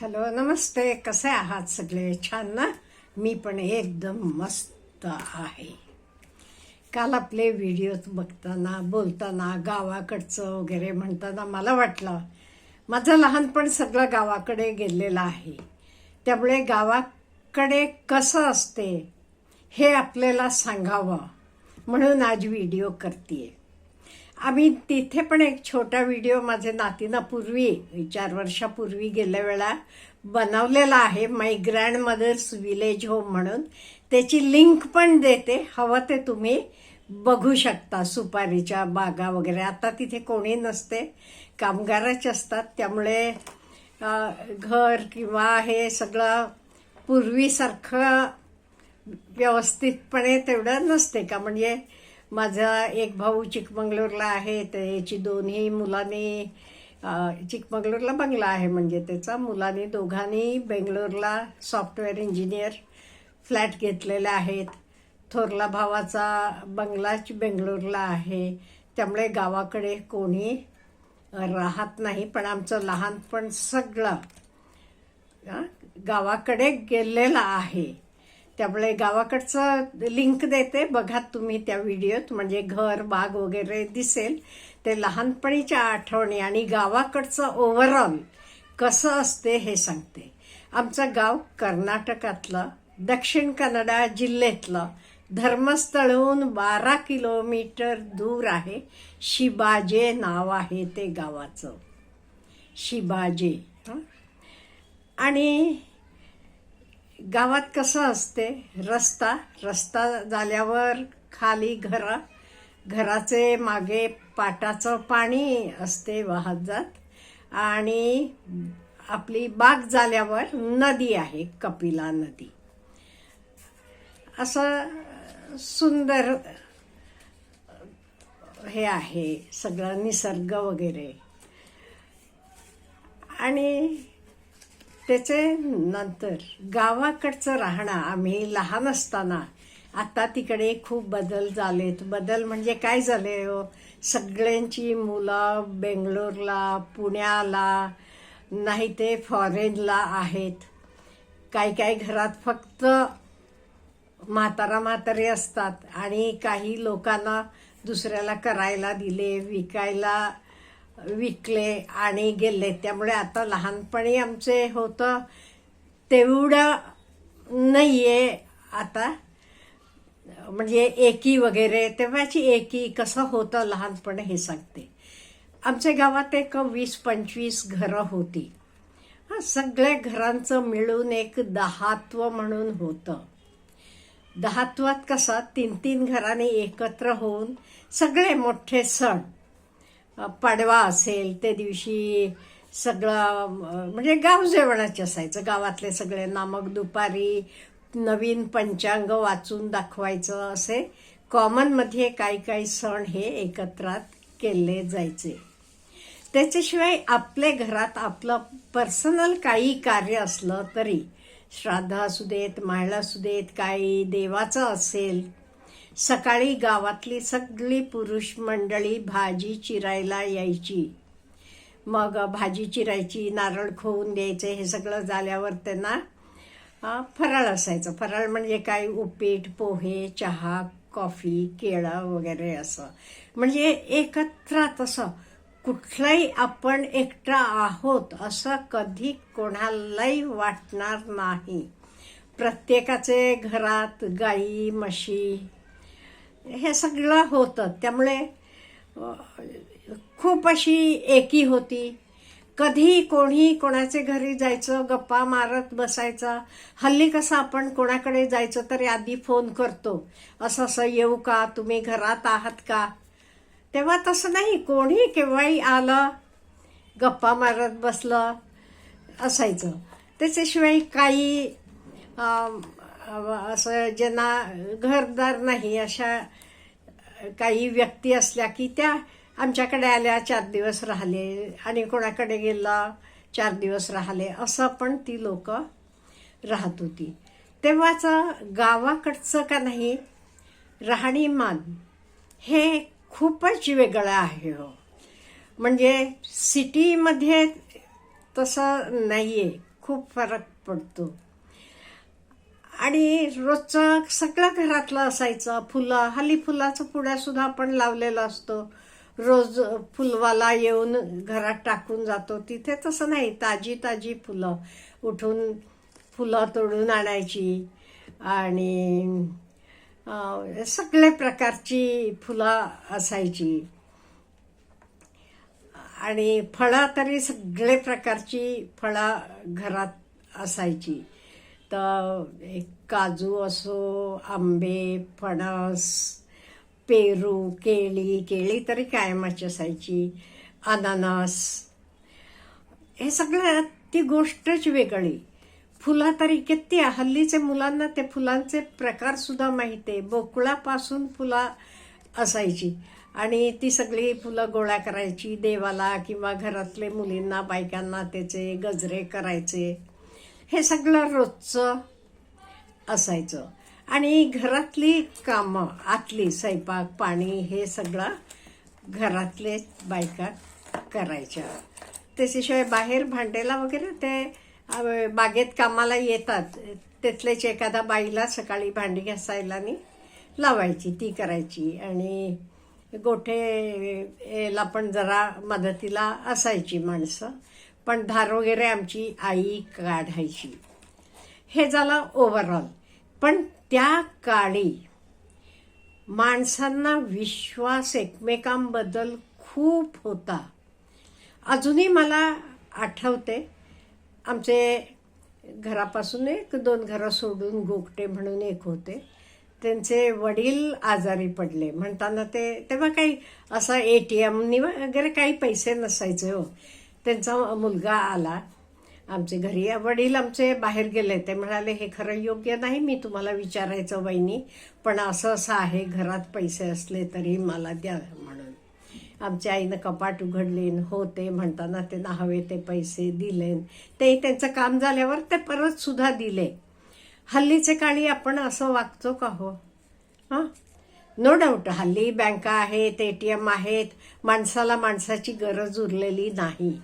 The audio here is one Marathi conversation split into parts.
हॅलो नमस्ते. कसे आहात सगळे? छान ना? मी पण एकदम मस्त आहे. काल आपले व्हिडिओत बघताना बोलताना गावाकडचं वगैरे म्हणताना मला वाटलं माझं लहानपण सगळं गावाकडे गेलेलं आहे. त्यामुळे गावाकडे कसं असते हे आपल्याला सांगावं म्हणून आज व्हिडिओ करते आम्ही तिथे पण एक छोटा व्हिडिओ माझे नातीनं पूर्वी चार वर्षापूर्वी गेल्या वेळा बनवलेला आहे my grandmother's village home म्हणून. त्याची लिंक पण देते हवं ते तुम्ही बघू शकता सुपारीच्या बागा वगैरे. आता तिथे कोणी नसते कामगारच असतात त्यामुळे घर किंवा हे सगळं पूर्वीसारखं व्यवस्थितपणे तेवढं नसते का? म्हणजे माझा एक भाऊ चिकमंगळूरला आहे तर याची दोन्ही मुलांनी चिकमंगलोरला चिकमंगळूरला बंगला आहे म्हणजे त्याचा. मुलांनी दोघांनी बेंगलोरला सॉफ्टवेअर इंजिनियर फ्लॅट घेतलेले आहेत थोरला भावाचा बंगलाच बेंगलोरला आहे. त्यामुळे गावाकडे कोणी राहत नाही पण आमचं लहानपण सगळं गावाकडे गेलेलं आहे. त्यामुळे गावाकडचं लिंक देते. बघा तुम्ही त्या व्हिडिओत म्हणजे घर बाग वगैरे दिसेल. ते लहानपणीच्या आठवणी आणि गावाकडचं ओव्हरऑल कसं असते हे सांगते. आमचं गाव कर्नाटकातलं दक्षिण कन्नडा जिल्ह्यातलं. धर्मस्थळहून बारा किलोमीटर दूर आहे. शिबाजे नाव आहे ते गावाचं. शिबाजे आणि गावात कसं असते? रस्ता रस्ता झाल्यावर खाली घरा घराचे मागे पाटाचं पाणी असते वाहत जात. आणि आपली बाग झाल्यावर नदी आहे कपिला नदी. असं सुंदर हे आहे सगळं निसर्ग वगैरे. आणि त्याचे नंतर गावाकडचं राहणं आम्ही लहान असताना आता तिकडे खूप बदल झालेत. बदल म्हणजे काय झाले हो? सगळ्यांची मुलं बेंगलोरला पुण्याला नाही ते फॉरेनला आहेत. काही काही घरात फक्त म्हातारा म्हातारे असतात आणि काही लोकांना दुसऱ्याला करायला दिले विकायला विकले आणि गेले. त्यामुळे आता लहानपणी आमचे होतं तेवढं नाही आहे आता. म्हणजे एकी वगैरे तेव्हाची एकी कसं होतं लहानपण हे सांगते. आमच्या गावात एक वीस पंचवीस घरं होती. हां सगळ्या घरांचं मिळून एक दहात्व म्हणून होतं. दहात्वात कसं तीन तीन घरांनी एकत्र होऊन सगळे मोठे सण पाडवा असेल ते दिवशी सगळं म्हणजे गाव जेवणाचे असायचं. गावातले सगळे नामक दुपारी नवीन पंचांग वाचून दाखवायचं असे. कॉमनमध्ये काही काही सण हे एकत्रात केले जायचे. त्याच्याशिवाय आपल्या घरात आपलं पर्सनल काही कार्य असलं तरी श्राद्ध असू देत मायळा असू देत काही देवाचं असेल सकाळी गावातली सगळी पुरुष मंडळी भाजी चिरायला यायची. मग भाजी चिरायची नारळ खोवून द्यायचे हे सगळं झाल्यावर त्यांना फराळ असायचं. फराळ म्हणजे काय? उपीट पोहे चहा कॉफी केळं वगैरे असं. म्हणजे एकत्रात असं कुठलाही आपण एकटा आहोत असं कधी कोणालाही वाटणार नाही. प्रत्येकाचे घरात गाई म्हशी हे सगळं होतं. त्यामुळे खूप अशी एकी होती. कधी कोणी कोणाचे घरी जायचं गप्पा मारत बसायचं हल्ली कसं आपण कोणाकडे जायचं तर आधी फोन करतो. असं असं येऊ का? तुम्ही घरात आहात का? तेव्हा तसं नाही. कोणी केव्हाही आलं गप्पा मारत बसलं असायचं. त्याच्याशिवाय काही असं ज्यांना घरदार नाही अशा काही व्यक्ती असल्या की त्या आमच्याकडे आल्या चार दिवस राहिले आणि कोणाकडे गेला चार दिवस राहिले असं पण ती लोक राहत होती. तेव्हाचं गावाकडचं का नाही राहणीमान हे खूपच वेगळं आहे हो. म्हणजे सिटीमध्ये तसं नाही आहे खूप फरक पडतो. आणि रोजचं सगळं घरातलं असायचं. फुलं हल्ली फुलाचं पुड्या सुद्धा आपण लावलेला असतो. रोज फुलवाला येऊन घरात टाकून जातो. तिथे तसं नाही. ताजी ताजी फुलं. उठून फुलं तोडून आणायची. आणि सगळे प्रकारची फुलं असायची. आणि फळं तरी सगळे प्रकारची फळं घरात असायची. तर एक काजू असो आंबे फणस पेरू केळी केळी तरी कायमाची असायची अननस. हे सगळं ती गोष्टच वेगळी. फुलं तरी किती हल्लीचे मुलांना ते फुलांचे प्रकारसुद्धा माहीत माहिती आहे. बोकळापासून फुलं असायची. आणि ती सगळी फुलं गोळा करायची देवाला किंवा घरातले मुलींना बायकांना त्याचे गजरे करायचे. हे सगळं रोजचं असायचं. आणि घरातली कामं आतली स्वयंपाक पाणी हे सगळं घरातले बायका करायच्या. त्याच्याशिवाय बाहेर भांडेला वगैरे ते बागेत कामाला येतात. तिथलेच एखादा बाईला सकाळी भांडी घासायला आणि लावायची ती करायची. आणि गोठे ला पण जरा मदतीला असायची माणसं. पण धार वगैरे आमची आई काढायची. हे झालं ओव्हरऑल पण त्या काळी माणसांना विश्वास एकमेकांबद्दल खूप होता. अजूनही मला आठवते आमचे घरापासून एक दोन घरं सोडून गोगटे म्हणून एक होते. त्यांचे वडील आजारी पडले. म्हणताना ते तेव्हा काही असा ए टी एमनी वगैरे काही पैसे नसायचे हो. त्यांचा मुलगा आला. आमचे घरी वडील आमचे बाहेर गेले. ते म्हणाले हे खरं योग्य नाही मी तुम्हाला विचारायचं वहिनी पण असं असं आहे घरात पैसे असले तरी मला द्या म्हणून. आमच्या आईनं कपाट उघडलेन हो ते म्हणताना ते हवे ते पैसे दिले ते त्यांचं काम झाल्यावर ते परत सुद्धा दिले. हल्लीचे काळी आपण असं वागतो का हो? हां? नो डाऊट हल्ली बँका आहेत ए टी एम आहेत माणसाला माणसाची गरज उरलेली नाही.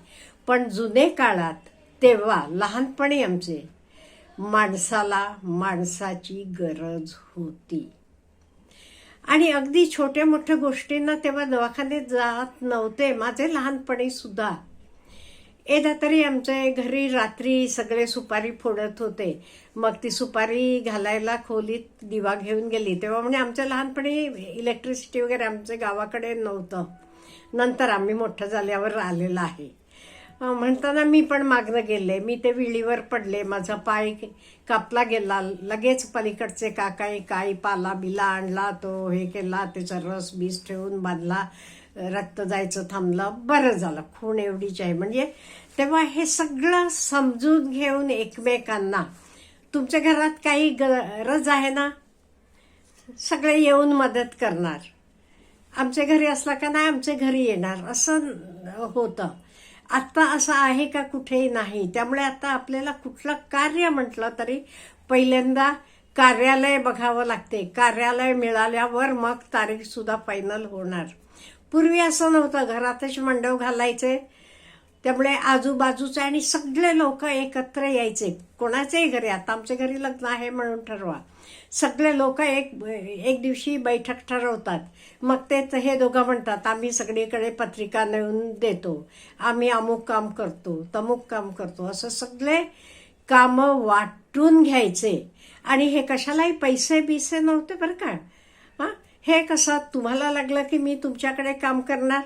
पण जुने काळात तेव्हा लहानपणी आमचे माणसाला माणसाची गरज होती. आणि अगदी छोट्या मोठ्या गोष्टींना तेव्हा दवाखान्यात जात नव्हते. माझे लहानपणी सुद्धा एकदा तरी आमच्या घरी रात्री सगळे सुपारी फोडत होते. मग ती सुपारी घालायला खोलीत दिवा घेऊन गेली. तेव्हा म्हणजे आमच्या लहानपणी इलेक्ट्रिसिटी वगैरे आमच्या गावाकडे नव्हतं. नंतर आम्ही मोठं झाल्यावर आलेलं आहे. म्हणताना मी पण मागणं गेले. मी ते विळीवर पडले. माझा पाय कापला गेला. लगेच पलीकडचे काकाई काही पाला बिला आणला. तो हे केला. त्याचा रस बीस ठेवून बांधला. रक्त जायचं थांबलं. बरं झालं. खूण एवढीच आहे. म्हणजे तेव्हा हे सगळं समजून घेऊन एकमेकांना तुमच्या घरात काही गरज आहे ना? सगळे येऊन मदत करणार. आमच्या घरी असला का नाही आमच्या घरी येणार. असं होतं. आत्ता असं आहे का कुठेही नाही? त्यामुळे आता आपल्याला कुठलं कार्य म्हटलं तरी पहिल्यांदा कार्यालय बघावं लागते. कार्यालय मिळाल्यावर मग तारीखसुद्धा फायनल होणार. पूर्वी असं नव्हतं. घरातच मंडव घालायचे. त्यामुळे आजूबाजूचे आणि सगळे लोक एकत्र यायचे. कोणाच्याही घरी आता आमच्या घरी लग्न आहे म्हणून ठरवा. सगळे लोक एक एक दिवशी बैठक ठरवतात. मग ते हे दोघं म्हणतात आम्ही सगळीकडे पत्रिका नेऊन देतो. आम्ही अमुक काम करतो तमुक काम करतो. असं सगळे कामं वाटून घ्यायचे. आणि हे कशालाही पैसे बिसे नव्हते बरं का. हां? हे कसं तुम्हाला लागलं की मी तुमच्याकडे काम करणार?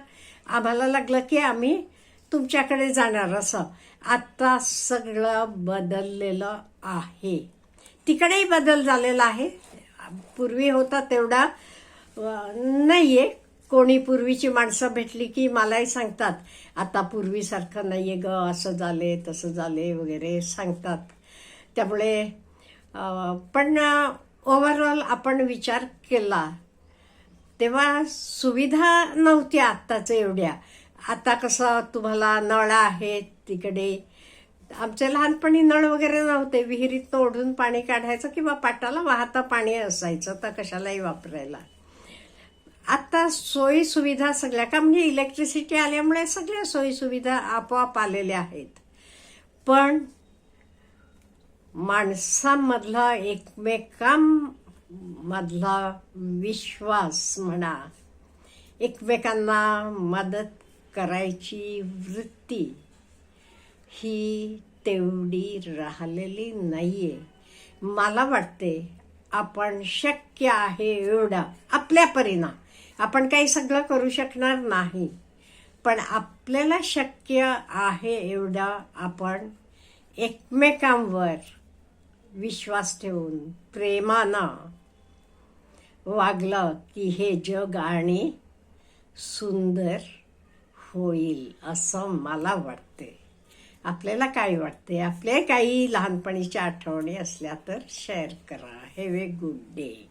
आम्हाला लागलं की आम्ही तुमच्याकडे जाणार असं. आत्ता सगळं बदललेलं आहे. तिकडेही बदल झालेला आहे. पूर्वी होता तेवढा नाही नाहीये. कोणी पूर्वीची माणसं भेटली की मलाही सांगतात आता पूर्वीसारखं नाही आहे ग असं झाले तसं झाले वगैरे सांगतात. त्यामुळे पण ओव्हरऑल आपण विचार केला तेव्हा सुविधा नव्हत्या आत्ताच्या एवढ्या. आता कसं तुम्हाला नळ आहेत तिकडे? आमच्या लहानपणी नळ वगैरे नव्हते. विहिरीत ओढून पाणी काढायचं किंवा पाटाला वाहता पाणी असायचं. तर कशालाही वापरायला. आत्ता सोयी सुविधा सगळ्या का म्हणजे इलेक्ट्रिसिटी आल्यामुळे सगळ्या सोयी सुविधा आपोआप आलेल्या आहेत. पण माणसांमधला एकमेकांमधला विश्वास म्हणा एकमेकांना मदत करायची वृत्ती. ही तेवढी राहिलेली नाही आहे मला वाटते आपण शक्य आहे एवढं. आपल्या परिणाम आपण काही सगळं करू शकणार नाही. पण आपल्याला शक्य आहे एवढा आपण एकमेकांवर विश्वास ठेवून प्रेमानं वागलं की हे जग आणि सुंदर होईल असं मला वाटते आपल्याला काय वाटते आपले काही लहानपणीच्या आठवणी असल्या तर शेअर करा. Have a good day